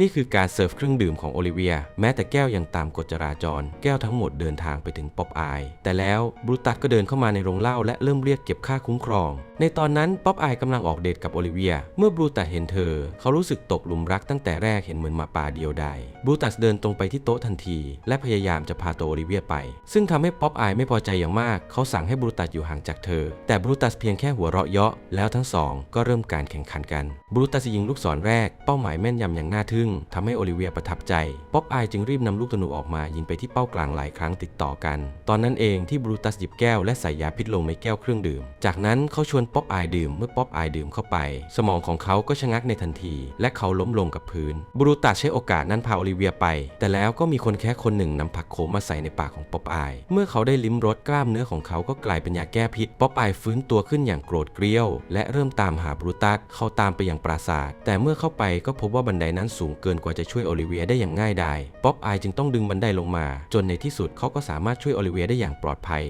นี่คือการเสิร์ฟเครื่องดื่มของโอลิเวีย แม้แต่แก้วยังตามกฎจราจร แก้วทั้งหมดเดินทางไปถึงป๊อปอาย แต่แล้วบรูตัสก็เดินเข้ามาในโรงเหล้าและเริ่มเรียกเก็บค่าคุ้มครอง ในตอนนั้นป๊อปอายกำลังออกเดทกับโอลิเวีย เมื่อบรูตัสเห็นเธอ เขารู้สึกตกหลุมรักตั้งแต่แรกเห็นเหมือนหมาป่าเดียวดายบรูตัสเดินตรงไปที่โต๊ะทันที และพยายามจะพาตัวโอลิเวียไป ซึ่งทำให้ป๊อปอายไม่พอใจอย่างมาก เขาสั่งให้บรูตัสอยู่ห่างจากเธอ แต่บรูตัสเพียงแค่หัวเราะเยาะแล้วทั้งสองก็เริ่มการแข่งขันกันบรูตัสยิงลูกศรแรกเป้าหมายแม่นยำอย่างน่าทึ่งทำให้โอลิเวียประทับใจป๊อปอายจึงรีบนำลูกธนูออกมายิงไปที่เป้ากลางหลายครั้งติดต่อกัน ตอนนั้นเองที่บรูตัสหยิบแก้วและใส่ยาพิษลงในแก้วเครื่องดื่ม จากนั้นเขาชวนป๊อปอายดื่มเมื่อป๊อปอายดื่มเข้าไป สมองของเขาก็ชะงักในทันที และเขาล้มลงกับพื้น บรูตัสใช้โอกาสนั้นพาโอลิเวียไป แต่แล้วก็มีคนแค่คนหนึ่งนำผักโขมมาใส่ในปากของป๊อปอาย เมื่อเขาได้ลิ้มรสกล้ามเนื้อของเขาก็กลายเป็นยาแก้พิษป๊อปอายฟื้นตัวขึ้นอย่างโกรธเกรี้ยว และเริ่มตามหาบรูตัสเขาตามไปยังปราสาท แต่เมื่อเข้าไปก็พบว่าบันไดนั้นสูงเกินกว่าจะช่วยโอลิเวียได้อย่างง่ายดาย ป๊อปอายจึงต้องดึงบันไดลงมา จนในที่สุดเขาก็สามารถช่วยโอลิเวียได้อย่างปลอดภัย